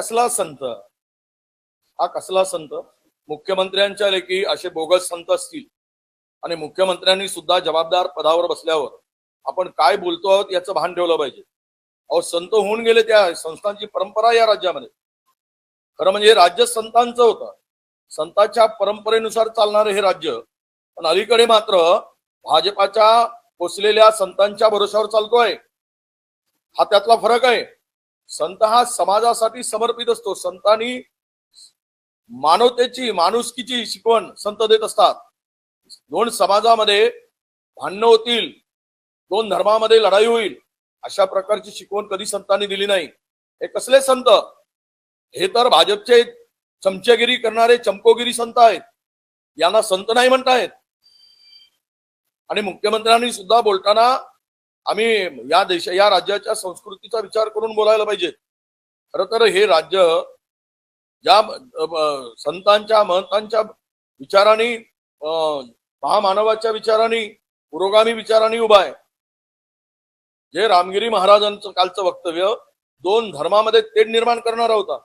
कसला संत? हा कसला संत? मुख्यमंत्र्यांच्या लेखी असे बोगस संत असतील. आणि मुख्यमंत्र्यांनी सुद्धा जबाबदार पदावर बसल्यावर आपण काय बोलतो आहोत याचं भान ठेवलं पाहिजे. अहो संत होऊन गेले त्या संस्थांची परंपरा या राज्यामध्ये. खरं म्हणजे राज्य संतांचं होतं. संतांच्या परंपरेनुसार चालणारं हे राज्य. पण अलीकडे मात्र भाजपाच्या पोचलेल्या संतांच्या भरोशावर चालतोय. हा त्यातला फरक आहे. संत हा समाजासाठी समर्पित असतो. संतांनी मानवतेची माणुसकीची शिकवण संत देत असतात. दोन समाजामध्ये भांडणं होतील दोन धर्मामध्ये लढाई होईल अशा प्रकारची शिकवण कधी संतांनी दिली नाही. हे कसले संत? हे तर भाजपचे चमचेगिरी करणारे चमकोगिरी संत आहेत. यांना संत नाही म्हणतायत. आणि मुख्यमंत्र्यांनी सुद्धा बोलताना आम्ही या देशा या राज्याच्या संस्कृतीचा विचार करून बोलायला पाहिजे. खर तर हे राज्य ज्या संतांच्या महंतांच्या विचाराने महामानवाच्या विचाराने पुरोगामी विचाराने उभा आहे. जे रामगिरी महाराजांचं कालचं वक्तव्य दोन धर्मामध्ये तेढ निर्माण करणारा होता.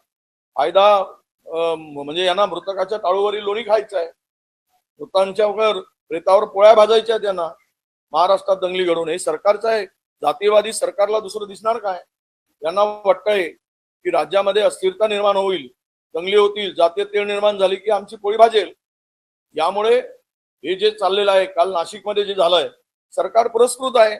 फायदा म्हणजे यांना मृतकाच्या टाळूवरील लोणी खायचं आहे. मृतांच्या वगैरे प्रेतावर पोळ्या भाजायच्या त्यांना महाराष्ट्रात दंगली घडून हे सरकारचं आहे. जातीयवादी सरकारला दुसरं दिसणार काय? यांना वाटतंय की राज्यामध्ये अस्थिरता निर्माण होईल दंगली होतील जातीय निर्माण झाली की आमची पोळी भाजेल. यामुळे हे जे चाललेलं आहे काल नाशिकमध्ये जे झालंय सरकार पुरस्कृत आहे.